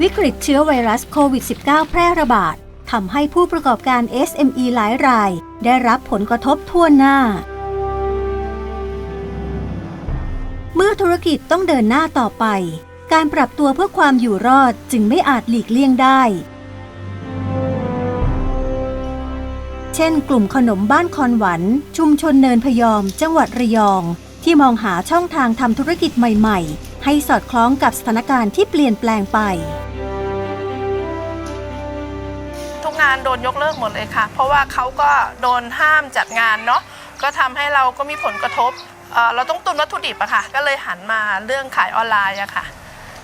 วิกฤตเชื้อไวรัสโควิด -19 แพร่ระบาดทำให้ผู้ประกอบการ SME หลายราย ได้รับผลกระทบทั่วหน้า เมื่อธุรกิจต้องเดินหน้าต่อไป การปรับตัวเพื่อความอยู่รอดจึงไม่อาจหลีกเลี่ยงได้ เช่น กลุ่มขนมบ้านคอนหวัน ชุมชนเนินพยอม จังหวัดระยอง ที่มองหาช่องทางทำธุรกิจใหม่ ๆ ให้สอดคล้องกับสถานการณ์ที่เปลี่ยนแปลงไป ทุกงานโดนยกเลิกหมดเลยค่ะ เพราะว่าเขาก็โดนห้ามจัดงานเนาะก็ทำให้เราก็มีผลกระทบเอ่อเราต้องตุนวัตถุดิบอะค่ะ ก็เลยหันมาเรื่องขายออนไลน์อะค่ะ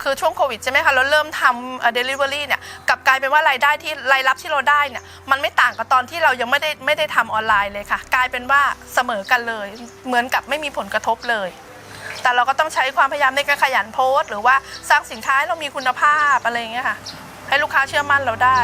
คือช่วงโควิดใช่ไหมคะเราเริ่มทำเดลิเวอรี่เนี่ยกลับกลายเป็นว่ารายได้ที่รายรับที่เราได้เนี่ยมันไม่ต่างกับตอนที่เรายังไม่ได้ไม่ได้ทำออนไลน์เลยค่ะ กลายเป็นว่าเสมอกันเลย เหมือนกับไม่มีผลกระทบเลย แต่เราก็ต้องใช้ความพยายามในการขยันโพสต์ หรือว่าสร้างสินค้าให้เรามีคุณภาพอะไรอย่างเงี้ยค่ะ ให้ลูกค้าเชื่อมั่นเราได้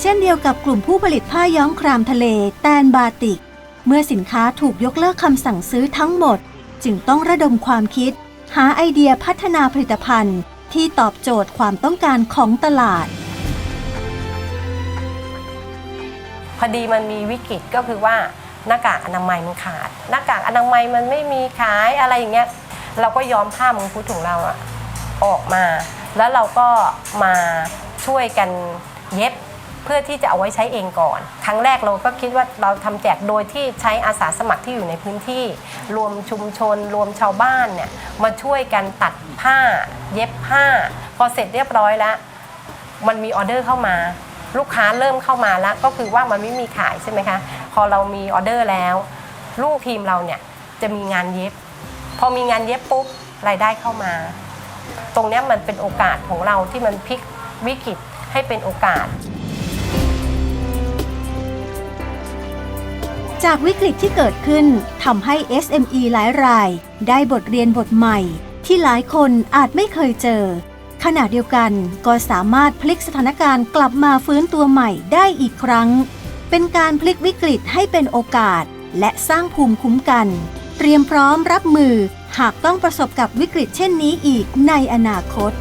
เช่นเดียวกับกลุ่มผู้ผลิตผ้าย้อมครามทะเล แตนบาติก เมื่อสินค้าถูกยกเลิกคำสั่งซื้อทั้งหมด จึงต้องระดมความคิด หาไอเดียพัฒนาผลิตภัณฑ์ที่ตอบโจทย์ความต้องการของตลาด พอดีมันมีวิกฤตก็คือว่าหน้ากากอนามัยมันขาด หน้ากากอนามัยมันไม่มีขายอะไรอย่างเงี้ยเราก็ยอมผ้ามังคุดของเราอะออกมา แล้วเราก็มาช่วยกันเย็บ เพื่อที่จะเอาไว้ใช้เองก่อน ครั้งแรกเราก็คิดว่าเราทำแจกโดยที่ใช้อาสาสมัครที่อยู่ในพื้นที่ รวมชุมชน รวมชาวบ้านเนี่ยมาช่วยกันตัดผ้า เย็บผ้า พอเสร็จเรียบร้อยแล้ว มันมีออเดอร์เข้ามา ลูกค้าเริ่มเข้ามาแล้วก็คือว่ามันไม่มีขายใช่ไหมคะ พอเรามีออเดอร์แล้ว ลูกทีมเราเนี่ยจะมีงานเย็บ พอมีงานเย็บปุ๊บรายได้เข้ามา ตรงนี้มันเป็นโอกาสของเราที่มันพลิกวิกฤตให้เป็นโอกาส จากวิกฤตที่เกิดขึ้นทำให้ SME หลายราย ได้บทเรียนบทใหม่ ที่หลายคนอาจไม่เคยเจอ ขณะเดียวกันก็สามารถพลิกสถานการณ์กลับมาฟื้นตัวใหม่ได้อีกครั้ง เป็นการพลิกวิกฤตให้เป็นโอกาส และสร้างภูมิคุ้มกัน เตรียมพร้อมรับมือหากต้องประสบกับวิกฤตเช่นนี้อีกในอนาคต